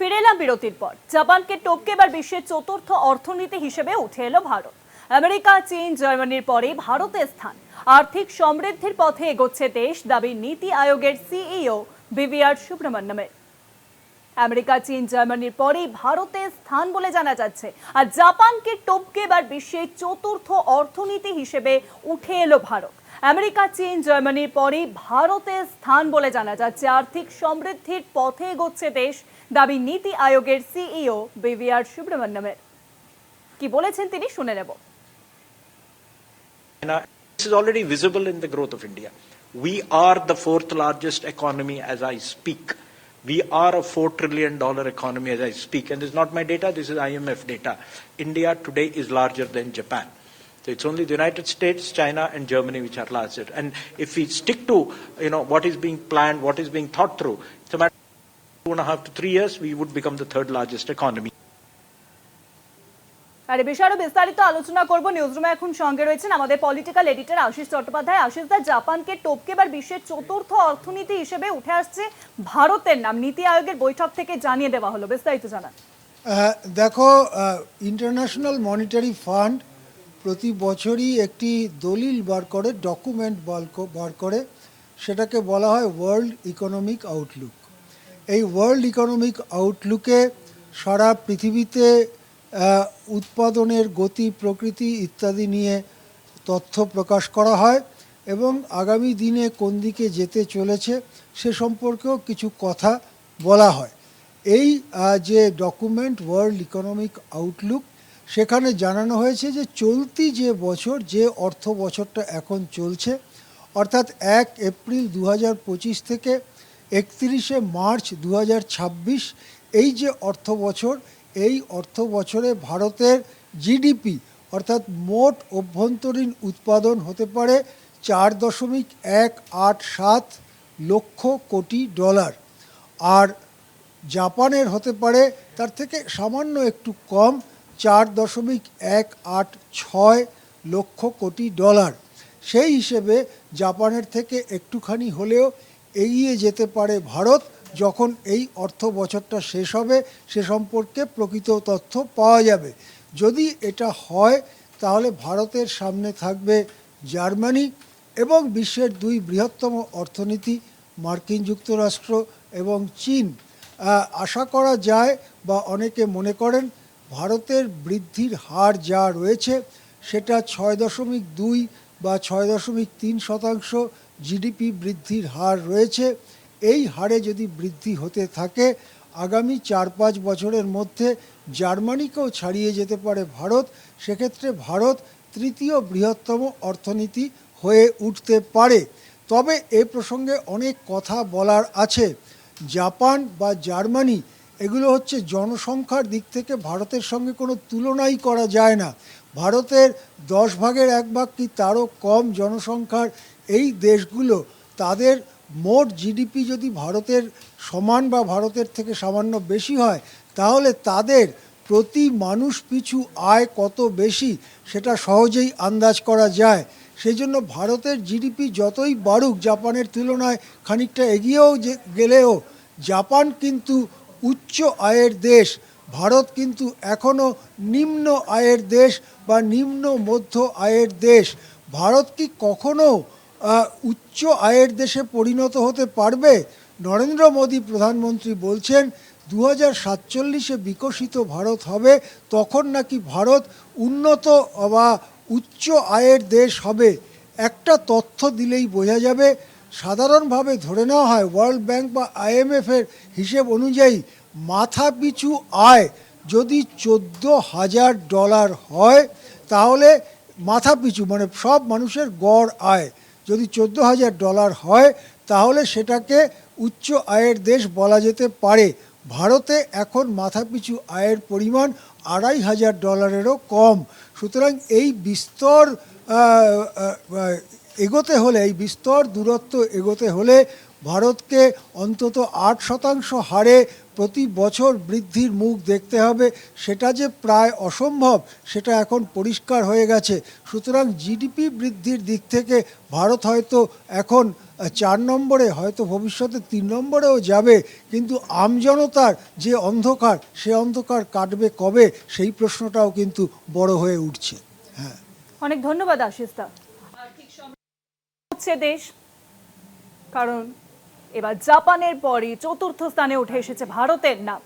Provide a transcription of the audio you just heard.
ফিরে এলাম বিরতির পর। জাপানকে টপকে এবার বিশ্বের চতুর্থ অর্থনীতি হিসেবে উঠে এলো ভারত। আমেরিকা, চীন, জার্মানির পরে ভারতের স্থান। আর্থিক সমৃদ্ধির পথে এগোচ্ছে দেশ, দাবি নীতি আয়োগের সিইও বিভিআর সুব্রমণ্যমের। আমেরিকা, চীন, জার্মানির পরেই ভারতের স্থান বলে জানা যাচ্ছে। আর জাপানকে টপকে এবার বিশ্বের চতুর্থ অর্থনীতি হিসেবে উঠে এলো ভারত। আমেরিকা, চীন, জার্মানির পরেই ভারতের স্থান বলে জানা যাচ্ছে। আর্থিক সমৃদ্ধির পথে এগোচ্ছে দেশ দাবি নীতি আয়োগের সিইও বিভিআর সুব্রমণ্যমের কি বলেছেন তিনি শুনে নেব China. This is already visible in the growth of India. We are the fourth largest economy as I speak. We are a $4 trillion economy as I speak. And this is not my data, this is IMF data. India today is larger than Japan. So it's only the United States, China, and Germany which are larger. And if we stick to you know, what is being planned, what is being thought through, it's a matter of two and a half to three years, we would become the third largest economy. আর এ বিষয়ে আরও বিস্তারিত আলোচনা করব। নিউজরুমে এখন সঙ্গে রয়েছেন আমাদের political editor Ashis Chattopadhyay. Ashis দা জাপানকে টপকে এবার বিশ্বের চতুর্থ অর্থনীতি হিসেবে উঠে আসছে ভারতের নাম। নীতি আয়োগের বৈঠক থেকে জানিয়ে দেওয়া হলো। বিস্তারিত জানান। আহ, দেখো ইন্টারন্যাশনাল মনিটারি ফান্ড প্রতি বছরই একটি দলিল বার করে ডকুমেন্ট বার করে। সেটাকে বলা হয় ওয়ার্ল্ড ইকোনমিক আউটলুক এই ওয়ার্ল্ড ইকোনমিক আউটলুকে সারা পৃথিবীতে উৎপাদনের গতি, প্রকৃতি ইত্যাদি নিয়ে তথ্য প্রকাশ করা হয় এবং আগামী দিনে কোন দিকে যেতে চলেছে সে সম্পর্কেও কিছু কথা বলা হয়। এই যে ডকুমেন্ট ওয়ার্ল্ড ইকোনমিক আউটলুক সেখানে জানানো হয়েছে যে চলতি যে বছর, যে অর্থ বছরটা এখন চলছে, অর্থাৎ এক এপ্রিল দু হাজার পঁচিশ থেকে একত্রিশে মার্চ দু হাজার ছাব্বিশ, এই যে অর্থ বছর এই অর্থ বছরে ভারতের জিডিপি, অর্থাৎ মোট অভ্যন্তরীণ উৎপাদন হতে পারে চার দশমিক এক আট সাত লক্ষ কোটি ডলার। আর জাপানের হতে পারে তার থেকে সামান্য একটু কম চার দশমিক এক আট ছয় লক্ষ কোটি ডলার। সেই হিসেবে জাপানের থেকে একটুখানি হলেও এগিয়ে যেতে পারে ভারত যখন এই অর্থ বছরটা শেষ হবে, সে সম্পর্কে প্রকৃত তথ্য পাওয়া যাবে। যদি এটা হয়, তাহলে ভারতের সামনে থাকবে জার্মানি এবং বিশ্বের দুই বৃহত্তম অর্থনীতি, মার্কিন যুক্তরাষ্ট্র এবং চীন। আশা করা যায় বা অনেকে মনে করেন, ভারতের বৃদ্ধির হার যা রয়েছে, সেটা ছয় দশমিক দুই বা ছয় দশমিক তিন শতাংশ জিডিপি বৃদ্ধির হার রয়েছে। এই হারে যদি বৃদ্ধি হতে থাকে, আগামী চার পাঁচ বছরের মধ্যে জার্মানিকেও ছাড়িয়ে যেতে পারে ভারত। সেক্ষেত্রে ভারত তৃতীয় বৃহত্তম অর্থনীতি হয়ে উঠতে পারে। তবে এ প্রসঙ্গে অনেক কথা বলার আছে। জাপান বা জার্মানি, এগুলো হচ্ছে জনসংখ্যার দিক থেকে ভারতের সঙ্গে কোনো তুলনাই করা যায় না। ভারতের দশ ভাগের এক ভাগ কি তারও কম জনসংখ্যার এই দেশগুলো তাদের মোট জিডিপি যদি ভারতের সমান বা ভারতের থেকে সামান্য বেশি হয়, তাহলে তাদের প্রতি মানুষ পিছু আয় কত বেশি সেটা সহজেই আন্দাজ করা যায়। সেই জন্য ভারতের জিডিপি যতই বাড়ুক, জাপানের তুলনায় খানিকটা এগিয়েও গেলেও জাপান কিন্তু উচ্চ আয়ের দেশ, ভারত কিন্তু এখনও নিম্ন আয়ের দেশ বা নিম্ন মধ্য আয়ের দেশ। ভারত কি কখনো উচ্চ আয়ের দেশে পরিণত হতে পারবে? নরেন্দ্র মোদী প্রধানমন্ত্রী বলছেন দু হাজার সাতচল্লিশে বিকশিত ভারত হবে, তখন নাকি ভারত উন্নত বা উচ্চ আয়ের দেশ হবে। একটা তথ্য দিলেই বোঝা যাবে। সাধারণভাবে ধরে নেওয়া হয় ওয়ার্ল্ড ব্যাংক বা আইএমএফের হিসেব অনুযায়ী মাথা পিছু আয় যদি চোদ্দ হাজার ডলার হয়, তাহলে মাথা পিছু মানে সব মানুষের গড় আয় যদি চোদ্দ হাজার ডলার হয়, তাহলে সেটাকে উচ্চ আয়ের দেশ বলা যেতে পারে। ভারতে এখন মাথাপিছু আয়ের পরিমাণ আড়াই হাজার ডলারেরও কম। সুতরাং এই বিস্তর এগোতে হলে, এই বিস্তর দূরত্ব এগোতে হলে ভারতকে অন্তত আট শতাংশ হারে প্রতি বছর বৃদ্ধির মুখ দেখতে হবে, সেটা যে প্রায় অসম্ভব, সেটা এখন পরিষ্কার হয়ে গেছে। সুতরাং জিডিপি বৃদ্ধির দিক থেকে ভারত হয়তো এখন চার নম্বরে, হয়তো ভবিষ্যতে তিন নম্বরেও যাবে, কিন্তু আমজনতার যে অন্ধকার, সে অন্ধকার কাটবে কবে, সেই প্রশ্নটাও কিন্তু বড় হয়ে উঠছে। হ্যাঁ। অনেক ধন্যবাদ আশিস দা। হচ্ছে দেশ, কারণ এবার জাপানের পরই চতুর্থ স্থানে উঠে এসেছে ভারতের নাম।